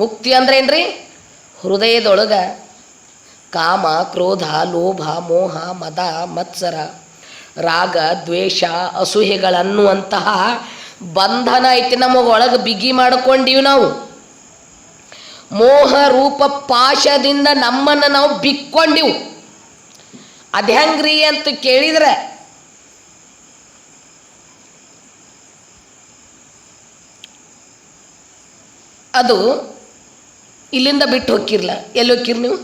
ಮುಕ್ತಿ ಅಂದ್ರೆ ಏನ್ರಿ ಹೃದಯದೊಳಗ ಕಾಮ, ಕ್ರೋಧ, ಲೋಭ, ಮೋಹ, ಮದ, ಮತ್ಸರ, ರಾಗ, ದ್ವೇಷ ಅಸೂಹೆಗಳನ್ನುವಂತಹ ಬಂಧನ ಐತಿ ನಮಗೊಳಗೆ ಬಿಗಿ ಮಾಡ್ಕೊಂಡೀವಿ ನಾವು. ಮೋಹ, ರೂಪ, ಪಾಶದಿಂದ ನಮ್ಮನ್ನು ನಾವು ಬಿಕ್ಕೊಂಡಿವು. ಅದು ಅಂತ ಕೇಳಿದ್ರೆ? ಅದು ಇಲ್ಲಿಂದ ಬಿಟ್ಟು ಹೋಗಿರ್ಲ ಎಲ್ಲಿ ಹೋಗಿರ್ ನೀವು?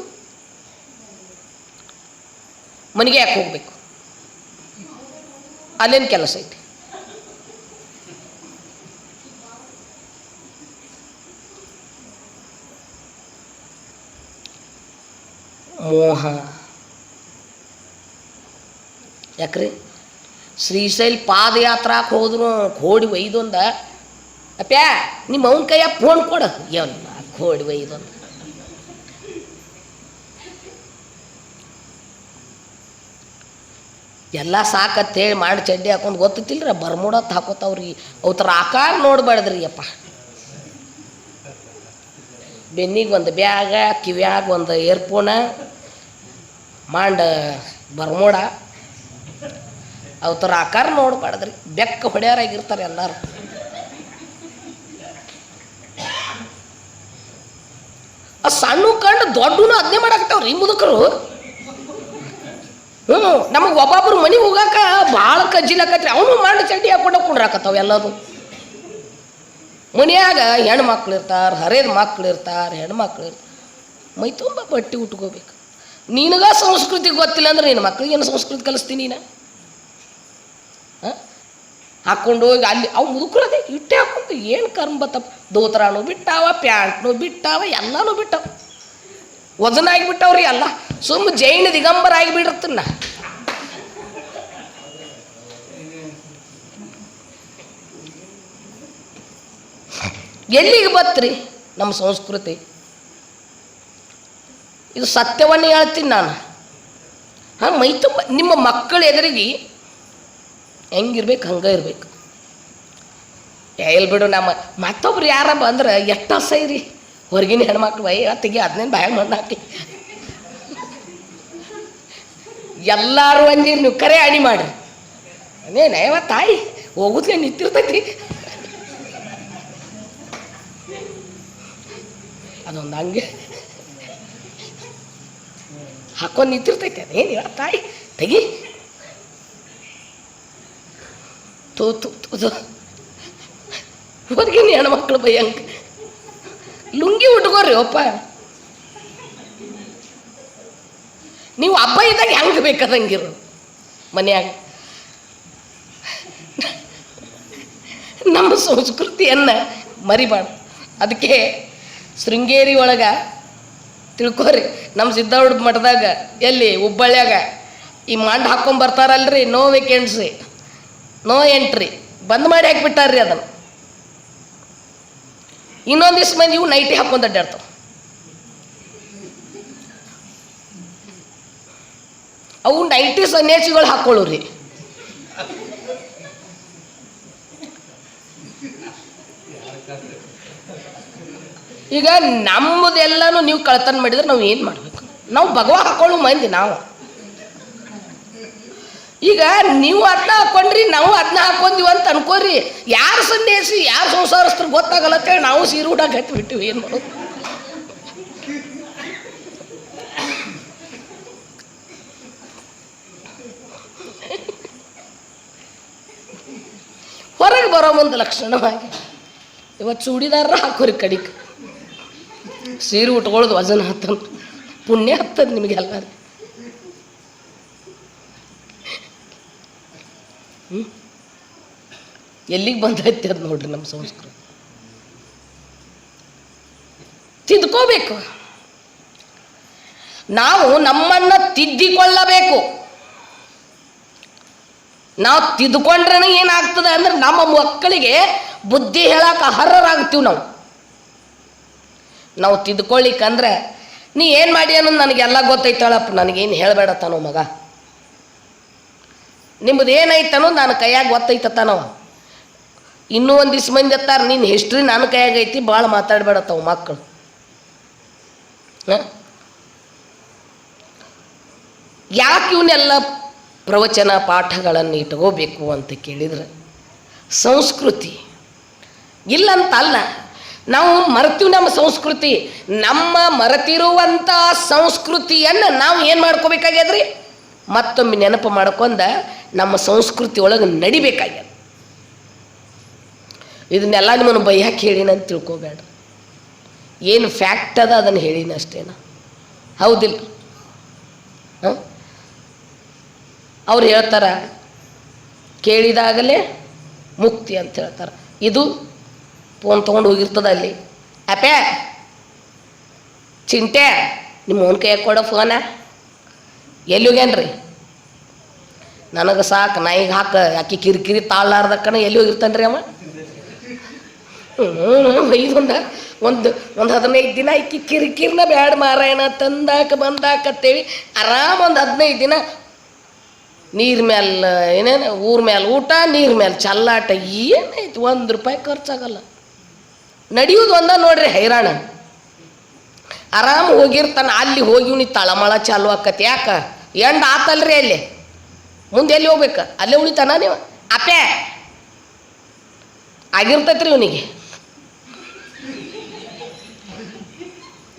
ಮನೆಗೆ ಯಾಕೆ ಹೋಗ್ಬೇಕು? ಅಲ್ಲೇನು ಕೆಲಸ ಐತಿ? ಮೋಹ ಯಾಕ್ರಿ? ಶ್ರೀಶೈಲ್ ಪಾದಯಾತ್ರಾಕ್ ಹೋದ್ರು ಕೋಡಿ ಒಯ್ದೊಂದ. ಅಪ್ಯಾ ನಿಮ್ಮ ಅವನ ಕೈಯ ಫೋನ್ ಕೊಡು. ಎಲ್ಲ ಕೋಡಿ ಇದೊಂದು ಎಲ್ಲ ಸಾಕತ್ತೇಳಿ ಮಾಡಿ ಚಡ್ಡಿ ಹಾಕೊಂಡು ಗೊತ್ತಿತ್ತಿಲ್ರ ಬರ್ಮುಡತ್ ಹಾಕೋತಾವ್ರಿ. ಅವ್ರ ಆಕಾರ ನೋಡ್ಬಾರ್ದ್ರಿ ಅಪ್ಪ. ಬೆನ್ನಿಗೆ ಒಂದು ಬ್ಯಾಗ, ಕಿವ್ಯಾಗ ಒಂದು ಏರ್ಫೋನ ಮಾಂಡ ಬರ್ಮೋಡ. ಅವತರ ಆಕಾರ ನೋಡ್ಬಾರ್ದ್ರಿ ಬೆಕ್ಕ ಹೊಡ್ಯಾರಾಗಿರ್ತಾರೆ ಎಲ್ಲರೂ. ಆ ಸಣ್ಣ ಕಂಡು ದೊಡ್ಡನು ಅದನ್ನೇ ಮಾಡಾಕತ್ತಾವ್ರಿ ಮುದುಕರು. ಹ್ಞೂ ನಮಗೆ ಒಬ್ಬೊಬ್ರು ಮನೆಗೆ ಹೋಗಾಕ ಭಾಳ ಕಜ್ಜಿಲಾಕತ್ರಿ ಅವನು ಮಾಡಿ ಚಡ್ಡಿ ಹಾಕೊಂಡು ಕುಂಡ್ರಾಕತ್ತಾವ ಎಲ್ಲದು ಮನ್ಯಾಗ ಹೆಣ್ಮಕ್ಳು ಇರ್ತಾರೆ, ಹರೇದ ಮಕ್ಳು ಇರ್ತಾರೆ ಹೆಣ್ಮಕ್ಳು ಇರ್ತಾರೆ ಮೈ ತುಂಬ ಬಟ್ಟೆ ಉಟ್ಕೋಬೇಕು. ನಿನಗ ಸಂಸ್ಕೃತಿ ಗೊತ್ತಿಲ್ಲ ಅಂದ್ರೆ ನಿನ್ನ ಮಕ್ಳಿಗೆ ಏನು ಸಂಸ್ಕೃತಿ ಕಲಿಸ್ತೀನಿ ನೀನು? ಆ? ಹಾಕ್ಕೊಂಡು ಹೋಗಿ ಅಲ್ಲಿ ಅವು ಮುದುಕರದೆ ಇಟ್ಟೆ ಹಾಕೊಂಡು ಏನು ಕರ್ಮ ಬತ್ತಪ್ಪ? ದೋತ್ರಾನು ಬಿಟ್ಟಾವ, ಪ್ಯಾಂಟ್ನು ಬಿಟ್ಟಾವ, ಎಲ್ಲನೂ ಬಿಟ್ಟಾವ. ವಜನಾಗಿ ಆಗಿಬಿಟ್ಟವ್ರಿ ಅಲ್ಲ ಸುಮ್ಮ ಜೈನ ದಿಗಂಬರ ಆಗಿಬಿಡಿರ್ತೀನ ಎಲ್ಲಿಗೆ ಬತ್ರಿ ನಮ್ಮ ಸಂಸ್ಕೃತಿ? ಇದು ಸತ್ಯವನ್ನು ಹೇಳ್ತೀನಿ ನಾನು. ಹಾಂ, ಮೈ ತುಂಬ ನಿಮ್ಮ ಮಕ್ಕಳ ಎದುರಿಗೆ ಹೆಂಗಿರ್ಬೇಕು, ಹಂಗೆ ಇರಬೇಕು. ಎಲ್ಲಿ ಬಿಡು, ನಮ್ಮ ಮತ್ತೊಬ್ರು ಯಾರ ಬಂದ್ರೆ ಎಷ್ಟು ಅಸಹ್ಯ ಹೊರಗಿನ ಹೆಣ್ಮಕ್ಳು ಬೈ ಅತ್ತಿಗೆ ಅದನ್ನೇನು ಬಾಯ ಹಾಕಿ ಎಲ್ಲರೂ ಅಂದಿರಿ ನೀವು ಕರೆ ಅಣಿ ಮಾಡಿರಿ. ಅದೇನೇವ ತಾಯಿ, ಹೋಗುದ್ಲೆ ನಿಂತಿರ್ತೈತಿ. ಅದೊಂದು ಹಂಗೆ. ಹಾಕೊಂಡು ನಿಂತಿರ್ತೈತೆ, ಅದೇನು ಯಾವ ತಾಯಿ, ತೆಗಿ. ತೋತು ತು ಹೊರಗಿನ ಹೆಣ್ಮಕ್ಳು ಬೈಯಂಗೆ ಲುಂಗಿ ಉಟ್ಕೋರಿ ಅಪ್ಪ. ನೀವು ಹಬ್ಬ ಇದ್ದಾಗ ಹೆಂಗೆ ಬೇಕಾದಂಗಿರು ಮನ್ಯಾಗ? ನಮ್ಮ ಸಂಸ್ಕೃತಿಯನ್ನು ಮರಿಬಾರ್ದು. ಅದಕ್ಕೆ ಶೃಂಗೇರಿ ಒಳಗೆ ತಿಳ್ಕೊರಿ. ನಮ್ಮ ಸಿದ್ಧಾರೂಢ ಮಠದಾಗ ಎಲ್ಲಿ ಹುಬ್ಬಳ್ಳಿಯಾಗ ಈ ಮಂಡ್ ಹಾಕ್ಕೊಂಬರ್ತಾರಲ್ರಿ ನೋ ವೇಕೆನ್ಸಿ ನೋ ಎಂಟ್ರಿ. ಬಂದ್ ಮಾಡಿ ಹಾಕ್ಬಿಟ್ಟಾರ್ರಿ ಅದನ್ನು. ಇನ್ನೊಂದಿಷ್ಟು ಮಂದಿ ಇವು ನೈಟಿ ಹಾಕೊಂಡ್ ಅಡ್ಡಾಡ್ತಾವ. ಅವು ನೈಟಿ ಸನ್ಯಾಸಿಗಳು ಹಾಕೊಳ್ಳೋರಿ. ಈಗ ನಮ್ಮದೆಲ್ಲನೂ ನೀವು ಕಳ್ತನ ಮಾಡಿದ್ರೆ ನಾವು ಏನು ಮಾಡಬೇಕು? ನಾವು ಭಗವ ಹಾಕೊಳ್ಳೋ ಮಂದಿ ನಾವು. ಈಗ ನೀವು ಅದನ್ನ ಹಾಕೊಂಡ್ರಿ, ನಾವು ಅದನ್ನ ಹಾಕೊಂದಿವಿ ಅಂತ ಅನ್ಕೋರಿ ಯಾರು ಸಂದೇಶಿ, ಯಾರು ಸಂಸಾರಸ್ತ್ರ ಗೊತ್ತಾಗಲ್ಲ ಅಂತೇಳಿ ನಾವು ಸೀರೆ ಊಟ ಕಟ್ಟಿ ಬಿಟ್ಟಿವಿ, ಏನು ಮಾಡೋದು? ಹೊರಗೆ ಬರೋ ಒಂದು ಲಕ್ಷಣವಾಗಿ. ಇವತ್ತು ಚೂಡಿದಾರ ಹಾಕೋರಿ ಕಡಿಕ್. ಸೀರೆ ಉಟ್ಕೊಳ್ಳೋದು ವಜನ ಹತ್ತಂತ ಪುಣ್ಯ ಹತ್ತದ ನಿಮಗೆಲ್ಲ ಎಲ್ಲಿಗೆ ಬಂದೈತೆ ಅದು ನೋಡ್ರಿ ನಮ್ಮ ಸಂಸ್ಕೃತಿ. ತಿದ್ಕೋಬೇಕು. ನಾವು ನಮ್ಮನ್ನ ತಿದ್ದಿಕೊಳ್ಳಬೇಕು. ನಾವು ತಿದ್ಕೊಂಡ್ರೆ ಏನಾಗ್ತದೆ ಅಂದ್ರೆ ನಮ್ಮ ಮಕ್ಕಳಿಗೆ ಬುದ್ಧಿ ಹೇಳಕ್ಕೆ ಅರ್ಹರಾಗ್ತೀವಿ ನಾವು. ನಾವು ತಿದ್ಕೊಳ್ಳಿಕ್ಕಂದ್ರೆ ನೀ ಏನು ಮಾಡಿ ಅನ್ನೋದು ನನಗೆಲ್ಲ ಗೊತ್ತೈತಾಳಪ್ಪ ನನಗೇನು ಹೇಳಬೇಡ ತಾನೋ ಮಗ. ನಿಮ್ಮದು ಏನೈತನೋ ನಾನು ಕೈಯಾಗ ಗೊತ್ತೈತತ್ತಾನವ ಇನ್ನೂ ಒಂದಿಷ್ಟು ಮಂದಿ ಎತ್ತಾರ ನಿನ್ನ ಹಿಸ್ಟ್ರಿ ನನ್ನ ಕೈಯಾಗ ಐತಿ ಭಾಳ ಮಾತಾಡಬೇಡತ್ತವ ಮಕ್ಕಳು? ಯಾಕೆ ಇವನ್ನೆಲ್ಲ ಪ್ರವಚನ ಪಾಠಗಳನ್ನು ಇಟ್ಕೋಬೇಕು ಅಂತ ಕೇಳಿದ್ರೆ, ಸಂಸ್ಕೃತಿ ಇಲ್ಲಂತಲ್ಲ, ನಾವು ಮರೆತೀವಿ ನಮ್ಮ ಸಂಸ್ಕೃತಿ. ನಮ್ಮ ಮರೆತಿರುವಂಥ ಸಂಸ್ಕೃತಿಯನ್ನು ನಾವು ಏನು ಮಾಡ್ಕೋಬೇಕಾಗ್ಯದ್ರಿ? ಮತ್ತೊಮ್ಮೆ ನೆನಪು ಮಾಡ್ಕೊಂಡ ನಮ್ಮ ಸಂಸ್ಕೃತಿ ಒಳಗೆ ನಡಿಬೇಕಾಗ್ಯದ. ಇದನ್ನೆಲ್ಲ ನಿಮ್ಮನ್ನು ಬೈಯಾಕೆ ಹೇಳಿನ ಅಂತ ತಿಳ್ಕೊಬೇಡ. ಏನು ಫ್ಯಾಕ್ಟ್ ಅದ ಅದನ್ನು ಹೇಳಿನ ಅಷ್ಟೇನ? ಹೌದಿಲ್ಲ ಹಾಂ? ಅವ್ರು ಹೇಳ್ತಾರ, ಕೇಳಿದಾಗಲೇ ಮುಕ್ತಿ ಅಂತ ಹೇಳ್ತಾರೆ. ಇದು ಫೋನ್ ತೊಗೊಂಡು ಹೋಗಿರ್ತದ ಅಲ್ಲಿ. ಅಪ್ಯಾ ಚಿಂತೆ, ನಿಮ್ಮ ಓನ್ ಕೈಯಾಗ ಕೊಡೋ ಫೋನ? ಎಲ್ಲಿ ಹೋಗ್ಯಾನ್ರಿ? ನನಗೆ ಸಾಕು, ನಾಯಿಗೆ ಹಾಕಿ ಆಕಿ ಕಿರಿಕಿರಿ ತಾಳ್ಲಾರ್ದಕ್ಕನ ಎಲ್ಲಿ ಹೋಗಿರ್ತಾನೆ ರೀ ಅಮ್ಮ ಇದೊಂದ ಒಂದು ಒಂದು ಹದಿನೈದು ದಿನ ಆಕಿ ಕಿರಿಕಿರಿನ ಬ್ಯಾಡ ಮಾರಾಯಣ, ತಂದಾಕ ಬಂದಾಕತ್ತೇಳಿ ಆರಾಮ ಒಂದು ಹದಿನೈದು ದಿನ ನೀರ್ ಮ್ಯಾಲ, ಏನೇನು, ಊರ ಮ್ಯಾಲ ಊಟ, ನೀರ್ ಮ್ಯಾಲ ಚಲ್ಲಾಟ ಏನೈತಿ ಒಂದು ರೂಪಾಯಿ ಖರ್ಚಾಗಲ್ಲ. ನಡೆಯುವುದು ಒಂದ ನೋಡ್ರಿ ಹೈರಾಣ. ಆರಾಮ ಹೋಗಿರ್ತಾನ, ಅಲ್ಲಿ ಹೋಗಿ ನೀ ತಳಮಳ ಚಾಲು ಆಕತಿ. ಯಾಕ? ಎಂಡ್ ಆತಲ್ರಿ ಅಲ್ಲಿ. ಮುಂದೆ ಎಲ್ಲಿ ಹೋಗ್ಬೇಕು? ಅಲ್ಲೇ ಉಳಿತಾನ ನೀವು? ಅಪ್ಪೆ! ಆಗಿರ್ತೈತ್ರಿ ಇವನಿಗೆ.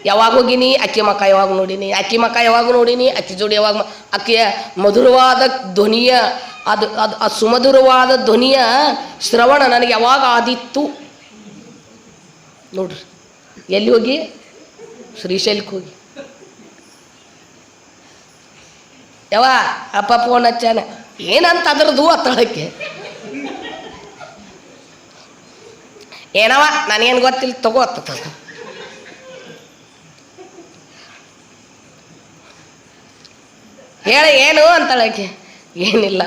ಯಾವಾಗ ಹೋಗಿನಿ? ಅಕ್ಕಿ ಮಕ್ಕ ಯಾವಾಗ ನೋಡೀನಿ? ಅಕ್ಕಿ ಮಕ್ಕ ಯಾವಾಗ ನೋಡೀನಿ? ಅಕ್ಕಿ ಜೋಡಿ ಯಾವಾಗ ಅಕ್ಕಿಯ ಮಧುರವಾದ ಧ್ವನಿಯ, ಅದು ಅದು, ಆ ಸುಮಧುರವಾದ ಧ್ವನಿಯ ಶ್ರವಣ ನನಗೆ ಯಾವಾಗ ಆದಿತ್ತು? ನೋಡ್ರಿ. ಎಲ್ಲಿ ಹೋಗಿ? ಶ್ರೀಶೈಲಕ್ಕೆ ಹೋಗಿ. ಯಾವ ಅಪ್ಪ ಫೋನ್ ಹಚ್ಚಾನ. ಏನಂತ ಅದ್ರದ್ದು ಅತ್ತಳಕ್ಕೆ ಏನವ ನನಗೇನು ಗೊತ್ತಿಲ್ಲ, ತಗೋ ಅತ್ತ ಹೇಳ, ಏನು ಅಂತಳಕ್ಕೆ ಏನಿಲ್ಲ.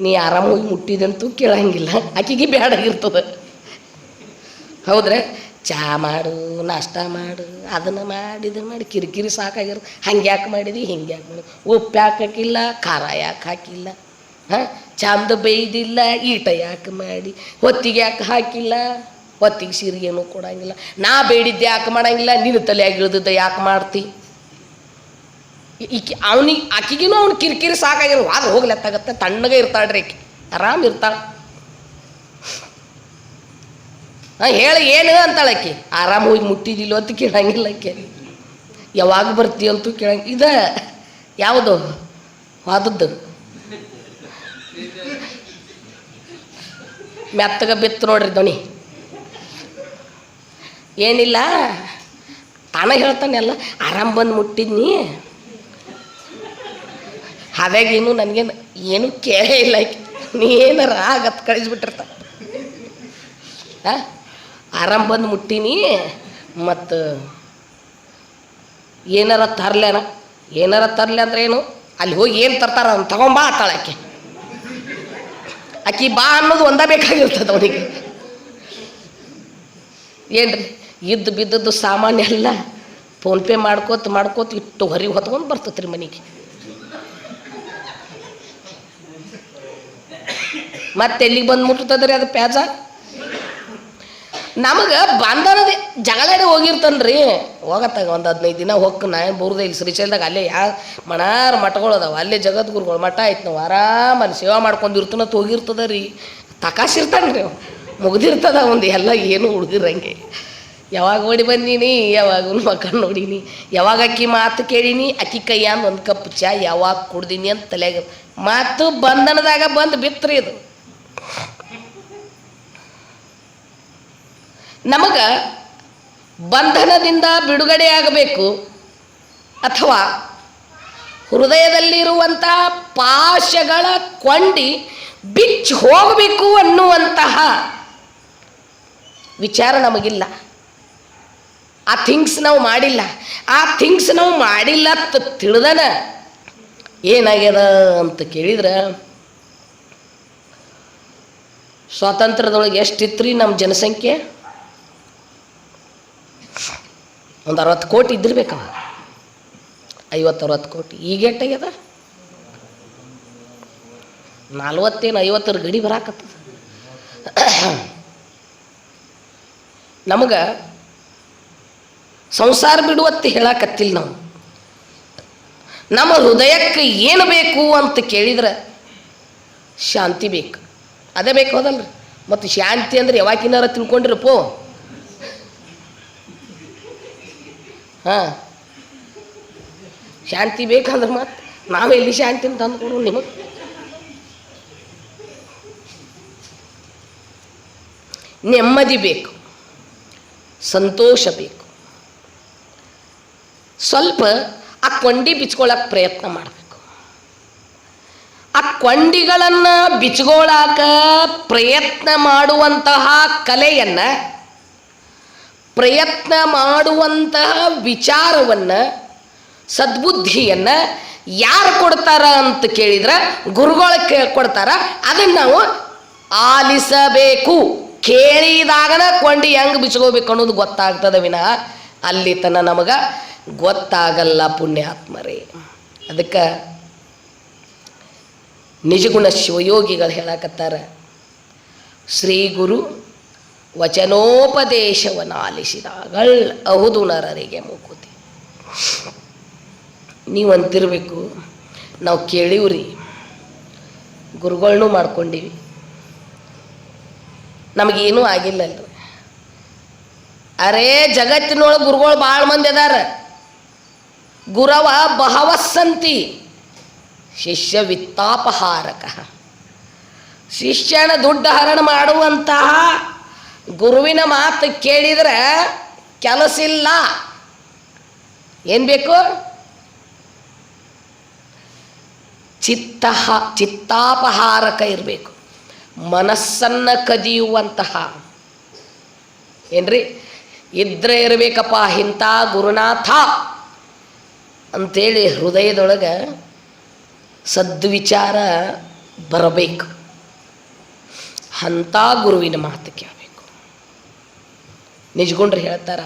ನೀ ಆರಾಮಾಗಿ ಮುಟ್ಟಿದಂತೂ ಕೇಳಂಗಿಲ್ಲ. ಆಕಿಗೆ ಬ್ಯಾಡಾಗಿರ್ತದೆ. ಹೌದ್ರೆ? ಚಹಾ ಮಾಡು, ನಾಷ್ಟ ಮಾಡು, ಅದನ್ನು ಮಾಡಿ ಮಾಡಿ, ಕಿರಿಕಿರಿ ಸಾಕಾಗಿರು ಹಂಗೆ ಯಾಕೆ ಮಾಡಿದಿ? ಹಿಂಗೆ ಯಾಕೆ ಮಾಡಿ ಉಪ್ಪು ಯಾಕೆ ಹಾಕಿಲ್ಲ? ಖಾರ ಯಾಕೆ ಹಾಕಿಲ್ಲ? ಹಾಂ? ಚಂದ ಬೇಯ್ದಿಲ್ಲ? ಈಟ ಯಾಕೆ ಮಾಡಿ? ಹೊತ್ತಿಗೆ ಯಾಕೆ ಹಾಕಿಲ್ಲ? ಹೊತ್ತಿಗೆ ಸೀರೆಗೇನು ಕೊಡಂಗಿಲ್ಲ. ನಾ ಬೇಡಿದ್ದೆ ಯಾಕೆ ಮಾಡಂಗಿಲ್ಲ? ನಿನ್ನ ತಲೆಯಾಗಿ ಇಳ್ದದ್ದು ಯಾಕೆ ಮಾಡ್ತಿ? ಈಕೆ ಅವನಿಗೆ ಆಕಿಗಿನೂ ಅವ್ನು ಕಿರಿಕಿರಿ ಸಾಕಾಗಿರೋ ವಾದ ಹೋಗ್ಲತ್ತಾಗತ್ತೆ ತಣ್ಣಗೆ ಇರ್ತಾಳ್ರಿ ಆಕೆ. ಆರಾಮ್ ಇರ್ತಾಳೆ ಹಾಂ ಹೇಳಿ ಏನು ಅಂತಾಳಕ್ಕೆ ಆರಾಮ ಹೋಗಿ ಮುಟ್ಟಿದಿಲ್ಲ ಅಂತ ಕೇಳಂಗಿಲ್ಲ ಆಕೆ. ಯಾವಾಗ ಬರ್ತಿ ಅಂತೂ ಕೇಳಂಗ ಇದ ಯಾವುದು? ವಾದದ್ದು? ಮೆತ್ತಗ ಬಿತ್ತು ನೋಡ್ರಿ ಧ್ವನಿ. ಏನಿಲ್ಲ. ತಾನ ಹೇಳ್ತಾನೆಲ್ಲ ಆರಾಮ್ ಬಂದು ಮುಟ್ಟಿದ್ನಿ. ಹಾವೇಗೇನು ನನಗೇನು ಏನು ಕೇಳೇ ಇಲ್ಲ. ನೀ ಏನಾರ ಆಗತ್ ಕಳಿಸ್ಬಿಟ್ಟಿರ್ತ ಹಾಂ ಆರಾಮ್ ಬಂದು ಮುಟ್ಟೀನಿ, ಮತ್ತು ಏನಾರ ತರ್ಲೇನ. ಏನಾರ ತರ್ಲೆ ಅಂದ್ರೆ ಏನು? ಅಲ್ಲಿ ಹೋಗಿ ಏನು ತರ್ತಾರ ಅಂತ ತಗೊಂಬಾ ಆತಾಳೆ ಆಕೆ. ಆಕಿ ಬಾ ಅನ್ನೋದು ಒಂದ ಬೇಕಾಗಿರ್ತದೆ ಅವನಿಗೆ. ಏನ್ರಿ? ಇದ್ದು ಬಿದ್ದದ್ದು ಸಾಮಾನ್ಯ ಎಲ್ಲ ಫೋನ್ಪೇ ಮಾಡ್ಕೋತ ಮಾಡ್ಕೋತ ಇಟ್ಟು ಹೊರಗೆ ಹೊತ್ಕೊಂಡು ಬರ್ತೈತ್ರಿ ಮನೆಗೆ. ಮತ್ತೆ ಎಲ್ಲಿಗೆ ಬಂದು ಮುಟ್ಟುತ್ತದ್ರಿ ಅದು ಪ್ಯಾಜ? ನಮಗೆ ಬಂದನದೇ ಜಗಳಾಡಿ ಹೋಗಿರ್ತಾನ್ರಿ. ಹೋಗತ್ತಾಗ ಒಂದು ಹದಿನೈದು ದಿನ ಹೊಕ್ಕ ನಾ ಬರುದೇ ಇಲ್ಲಿ ಶ್ರೀಶೈಲದಾಗ ಅಲ್ಲೇ ಯಾ ಮಣಾರ ಅದಾವ. ಅಲ್ಲೇ ಜಗದ್ಗುರುಗಳು ಮಠ ಆಯ್ತು ನಾವು ಆರಾಮಲ್ಲಿ ಸೇವಾ ಮಾಡ್ಕೊಂಡು ಇರ್ತನತ್ ಹೋಗಿರ್ತದ ರೀ. ತಕಾಸಿರ್ತಾನೆ ರೀ ಮುಗ್ದಿರ್ತದ ಒಂದು ಎಲ್ಲ ಏನು ಉಳಿದಿರಂಗೆ. ಯಾವಾಗ ಓಡಿ ಬಂದೀನಿ, ಯಾವಾಗ ಮಕ್ಕಳು ನೋಡೀನಿ, ಯಾವಾಗ ಅಕ್ಕಿ ಮಾತು ಕೇಳೀನಿ, ಅಕ್ಕಿ ಕೈಯ ಒಂದು ಕಪ್ ಚಾ ಯಾವಾಗ ಕುಡ್ದೀನಿ ಅಂತ ತಲೆಯಾಗ ಮಾತು ಬಂಧನದಾಗ ಬಂದು ಬಿತ್ರಿ ಇದು. ನಮಗ ಬಂಧನದಿಂದ ಬಿಡುಗಡೆಯಾಗಬೇಕು ಅಥವಾ ಹೃದಯದಲ್ಲಿರುವಂಥ ಪಾಶಗಳ ಕೊಂಡಿ ಬಿಚ್ಚಿ ಹೋಗಬೇಕು ಅನ್ನುವಂತಹ ವಿಚಾರ ನಮಗಿಲ್ಲ. ಆ ಥಿಂಗ್ಸ್ ನಾವು ಮಾಡಿಲ್ಲ. ಆ ಥಿಂಗ್ಸ್ ನಾವು ಮಾಡಿಲ್ಲ ಅಂತ ತಿಳಿದನ ಏನಾಗ್ಯದ ಅಂತ ಕೇಳಿದ್ರೆ, ಸ್ವಾತಂತ್ರ್ಯದೊಳಗೆ ಎಷ್ಟಿತ್ತು ರೀ ನಮ್ಮ ಜನಸಂಖ್ಯೆ? ಒಂದು ಅರವತ್ತು ಕೋಟಿ ಇದ್ದಿರ್ಬೇಕವ. ಐವತ್ತು ಅರವತ್ತು ಕೋಟಿ. ಈಗ ಎಟ್ಟಾಗ್ಯದ ನಲ್ವತ್ತೇನು ಐವತ್ತರ ಗಡಿ ಬರಾಕತ್ತದ. ನಮಗೆ ಸಂಸಾರ ಬಿಡುವತ್ತೆ ಹೇಳಕತ್ತಿಲ್ಲ ನಾವು. ನಮ್ಮ ಹೃದಯಕ್ಕೆ ಏನು ಬೇಕು ಅಂತ ಕೇಳಿದ್ರೆ ಶಾಂತಿ ಬೇಕು. ಅದೇ ಬೇಕು ಹೋದಲ್ರಿ ಮತ್ತು ಶಾಂತಿ ಅಂದ್ರೆ ಯಾವಾಗಿನಾರ ತಿಳ್ಕೊಂಡಿರಪ್ಪೋ? ಹಾಂ. ಶಾಂತಿ ಬೇಕಂದ್ರೆ ಮತ್ತೆ ನಾವೆಲ್ಲಿ ಶಾಂತಿ ಅಂತ ಅಂದ್ಕೊಡು ನಿಮಗೆ. ನೆಮ್ಮದಿ ಬೇಕು. ಸಂತೋಷ ಬೇಕು. ಸ್ವಲ್ಪ ಆ ಕೊಂಡಿ ಬಿಚ್ಕೊಳಕ್ಕೆ ಪ್ರಯತ್ನ ಮಾಡಬೇಕು. ಆ ಕೊಂಡಿಗಳನ್ನು ಬಿಚ್ಕೊಳ್ಳಾಕ ಪ್ರಯತ್ನ ಮಾಡುವಂತಹ ಕಲೆಯನ್ನು ಪ್ರಯತ್ನ ಮಾಡುವಂತಹ ವಿಚಾರವನ್ನು, ಸದ್ಬುದ್ಧಿಯನ್ನು ಯಾರು ಕೊಡ್ತಾರ ಅಂತ ಕೇಳಿದ್ರೆ, ಗುರುಗಳು ಕೇ ಕೊಡ್ತಾರ, ಅದನ್ನು ನಾವು ಆಲಿಸಬೇಕು. ಕೇಳಿದಾಗನ ಕೊಂಡಿ ಹೆಂಗೆ ಬಿಚ್ಕೋಬೇಕು ಅನ್ನೋದು ಗೊತ್ತಾಗ್ತದೆ ವಿನಃ ಅಲ್ಲಿ ತನ ನಮಗೆ ಗೊತ್ತಾಗಲ್ಲ ಪುಣ್ಯಾತ್ಮರೇ. ಅದಕ್ಕೆ ನಿಜಗುಣ ಶಿವಯೋಗಿಗಳು ಹೇಳಕತ್ತಾರ. ಶ್ರೀ ಗುರು ವಚನೋಪದೇಶವನ್ನು ಆಲಿಸಿದಾಗಳ್ ಅಹುದು ನರರಿಗೆ ಮುಕುತಿ. ನೀವು ಅಂತಿರಬೇಕು ನಾವು ಕೇಳಿವ್ರಿ. ಗುರುಗಳನ್ನೂ ಮಾಡ್ಕೊಂಡಿವಿ. ನಮಗೇನೂ ಆಗಿಲ್ಲ ಅಲ್ರಿ ಅರೇ ಜಗತ್ತಿನೊಳಗೆ ಗುರುಗಳು ಭಾಳ ಮಂದಿ ಅದಾರ. ಗುರವ ಬಹವಸ್ಸಂತಿ. ಶಿಷ್ಯ ವಿತ್ತಾಪಹಾರಕ ಶಿಷ್ಯನ ದುಡ್ಡು ಹರಣ ಮಾಡುವಂತಹ ಗುರುವಿನ ಮಾತು ಕೇಳಿದ್ರೆ ಕೆಲಸ ಇಲ್ಲ ಏನು ಬೇಕು? ಚಿತ್ತ, ಚಿತ್ತಾಪಹಾರಕ ಇರಬೇಕು. ಮನಸ್ಸನ್ನು ಕದಿಯುವಂತಹ. ಏನ್ರಿ? ಇದ್ರೆ ಇರಬೇಕಪ್ಪ ಇಂಥ ಗುರುನಾಥ. ಅಂತೇಳಿ ಹೃದಯದೊಳಗೆ ಸದ್ವಿಚಾರ ಬರಬೇಕು. ಅಂಥ ಗುರುವಿನ ಮಾತು ಕೇಳಬೇಕು ನಿಜಗುಂಡ್ರು ಹೇಳ್ತಾರ.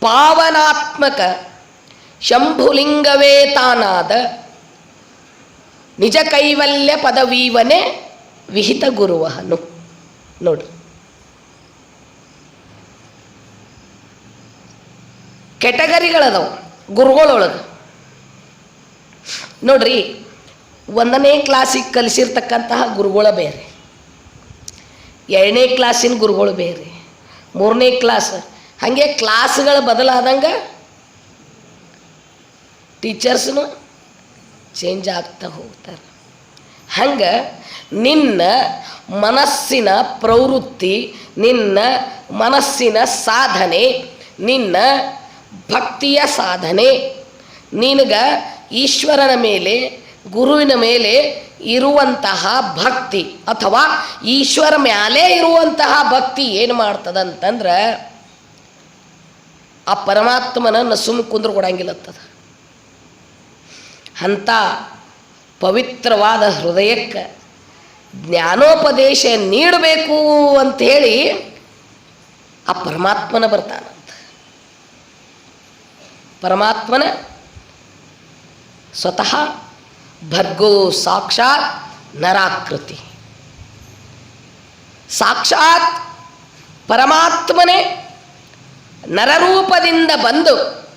ಪಾವನಾತ್ಮಕ ಶಂಭುಲಿಂಗವೇ ತಾನಾದ ನಿಜ ಕೈವಲ್ಯ ಪದವೀವನೇ ವಿಹಿತ ಗುರುವಹನು. ನೋಡ್ರಿ ಕೆಟಗರಿಗಳದಾವ, ಗುರುಗಳೊಳಗೆ. ನೋಡ್ರಿ, ಒಂದನೇ ಕ್ಲಾಸಿಗೆ ಕಲಿಸಿರ್ತಕ್ಕಂತಹ ಗುರುಗಳ ಬೇರೆ. ಎರಡನೇ ಕ್ಲಾಸಿನ ಗುರುಗಳು ಬೇರೆ. ಮೂರನೇ ಕ್ಲಾಸ್ ಹಾಗೆ ಕ್ಲಾಸ್ಗಳು ಬದಲಾದಂಗೆ ಟೀಚರ್ಸ್ನು ಚೇಂಜ್ ಆಗ್ತಾ ಹೋಗ್ತಾರೆ. ಹಂಗೆ ನಿನ್ನ ಮನಸ್ಸಿನ ಪ್ರವೃತ್ತಿ, ನಿನ್ನ ಮನಸ್ಸಿನ ಸಾಧನೆ, ನಿನ್ನ ಭಕ್ತಿಯ ಸಾಧನೆ, ನಿನಗೆ ಈಶ್ವರನ ಮೇಲೆ ಗುರುವಿನ ಮೇಲೆ ಇರುವಂತಹ ಭಕ್ತಿ ಅಥವಾ ಈಶ್ವರ ಮ್ಯಾಲೇ ಇರುವಂತಹ ಭಕ್ತಿ ಏನು ಮಾಡ್ತದಂತಂದ್ರೆ ಆ ಪರಮಾತ್ಮನನ್ನು ಸುಮ್ಮ ಕುಂದ್ರ ಕೊಡಂಗಿಲ್ಲತ್ತದ. ಅಂಥ ಪವಿತ್ರವಾದ ಹೃದಯಕ್ಕೆ ಜ್ಞಾನೋಪದೇಶ ನೀಡಬೇಕು ಅಂಥೇಳಿ ಆ ಪರಮಾತ್ಮನ ಬರ್ತಾನಂತ. ಪರಮಾತ್ಮನ ಸ್ವತಃ ಭರ್ಗೋ ಸಾಕ್ಷಾತ್ ನರಾಕೃತಿ. ಸಾಕ್ಷಾತ್ ಪರಮಾತ್ಮನೇ ನರರೂಪದಿಂದ ಬಂದು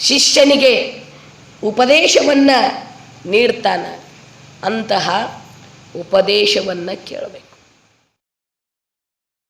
ಶಿಷ್ಯನಿಗೆ ಉಪದೇಶವನ್ನು ನೀಡ್ತಾನೆ. ಅಂತಹ ಉಪದೇಶವನ್ನು ಕೇಳಬೇಕು.